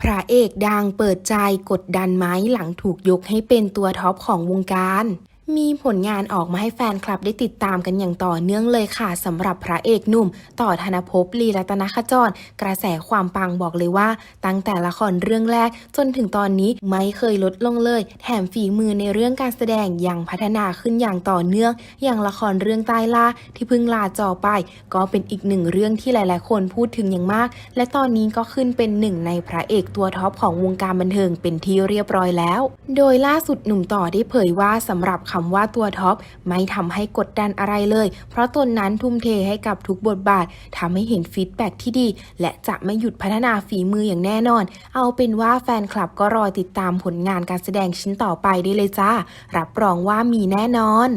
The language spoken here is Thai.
พระเอกดังเปิดใจกดดันไหมหลังถูกยกให้เป็นตัวท็อปของวงการ มีผลงานออกมาให้แฟนคลับได้ติดตามกันอย่างต่อเนื่องเลยค่ะสำหรับพระเอกหนุ่ม ต่อธนภพลีรัตนขจร กระแสความปังบอกเลยว่า ตั้งแต่ละครเรื่องแรก จนถึงตอนนี้ไม่เคยลดลงเลย แถมฝีมือในเรื่องการแสดงยังพัฒนาขึ้นอย่างต่อเนื่อง อย่างละครเรื่องใต้ล่าที่เพิ่งลาจอไป ก็เป็นอีกหนึ่งเรื่องที่หลาย ๆ คนพูดถึงอย่างมาก และตอนนี้ก็ขึ้นเป็นหนึ่งในพระเอกตัวท็อปของวงการบันเทิงเป็นที่เรียบร้อยแล้ว โดยล่าสุดหนุ่มต่อได้เผยว่าสำหรับคำว่าตัวท็อปไม่ทำให้กดดันอะไรเลย เพราะตนนั้นทุ่มเทให้กับทุกบทบาททำให้เห็นฟีดแบ็กที่ดี และจะไม่หยุดพัฒนาฝีมืออย่างแน่นอน เอาเป็นว่าแฟนคลับก็รอติดตามผลงานการแสดงชิ้นต่อไปได้เลยจ้า รับรองว่ามีแน่นอน